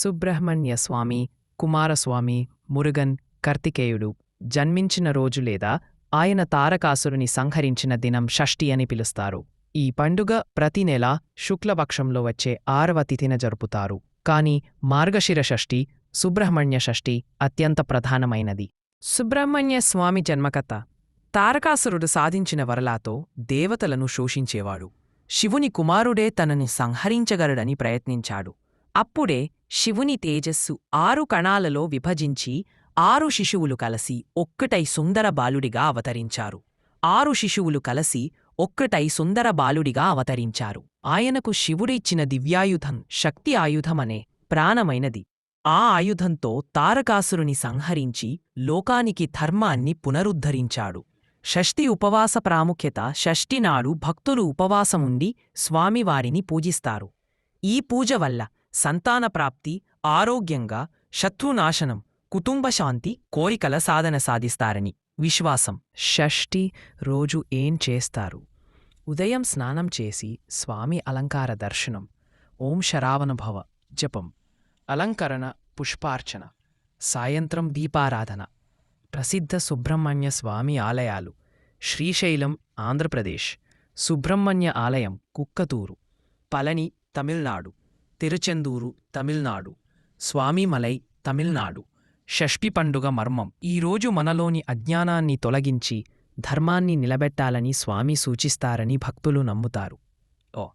సుబ్రహ్మణ్య స్వామి కుమారస్వామి మురుగన్ కార్తికేయుడు జన్మించిన రోజు లేదా ఆయన తారకాసురుని సంహరించిన దినం షష్ఠి అని పిలుస్తారు. ఈ పండుగ ప్రతి నెల శుక్లపక్షంలో వచ్చే ఆరవ తిథిన జరుపుతారు. కాని మార్గశిర షష్ఠి సుబ్రహ్మణ్య షష్ఠి అత్యంత ప్రధానమైనది. సుబ్రహ్మణ్య స్వామి జన్మకథ తారకాసురుడు సాధించిన వరలాతో దేవతలను శోషించేవాడు. శివుని కుమారుడే తనని సంహరించగలడని ప్రయత్నించాడు. అప్పుడే శివుని తేజస్సు ఆరు కణాలలో విభజించి ఆరు శిశువులు కలసి ఒక్కటై సుందర బాలుడిగా అవతరించారు. ఆరు శిశువులు కలసి ఒక్కటై సుందర బాలుడిగా అవతరించారు. ఆయనకు శివుడిచ్చిన దివ్యాయుధం శక్తి ఆయుధమనే ప్రాణమైనది. ఆ ఆయుధంతో తారకాసురుని సంహరించి లోకానికి ధర్మాన్ని పునరుద్ధరించాడు. షష్ఠి ఉపవాస ప్రాముఖ్యత షష్ఠినాడు భక్తులు ఉపవాసముండి స్వామివారిని పూజిస్తారు. ఈ పూజ వల్ల సంతాన ప్రాప్తి ఆరోగ్యంగా శత్రునాశనం కుటుంబ శాంతి కోరికల సాధన సాధిస్తారని. విశ్వాసం. షష్ఠి రోజు ఏం చేస్తారు? ఉదయం స్నానం చేసి స్వామి అలంకార దర్శనం. ఓం శరావణభవ. జపం. అలంకరణ పుష్పార్చన. సాయంత్రం దీపారాధన. ప్రసిద్ధ సుబ్రహ్మణ్య స్వామి ఆలయాలు. శ్రీశైలం ఆంధ్రప్రదేశ్. సుబ్రహ్మణ్య ఆలయం కుక్కతూరు. పళని తమిళనాడు. తిరుచెందూరు తమిళనాడు. స్వామిమలై తమిళనాడు. షష్ఠి పండుగ మర్మం. ఈరోజు మనలోని అజ్ఞానాన్ని తొలగించి ధర్మాన్ని నిలబెట్టాలని స్వామి సూచిస్తారని భక్తులు నమ్ముతారు. ఓ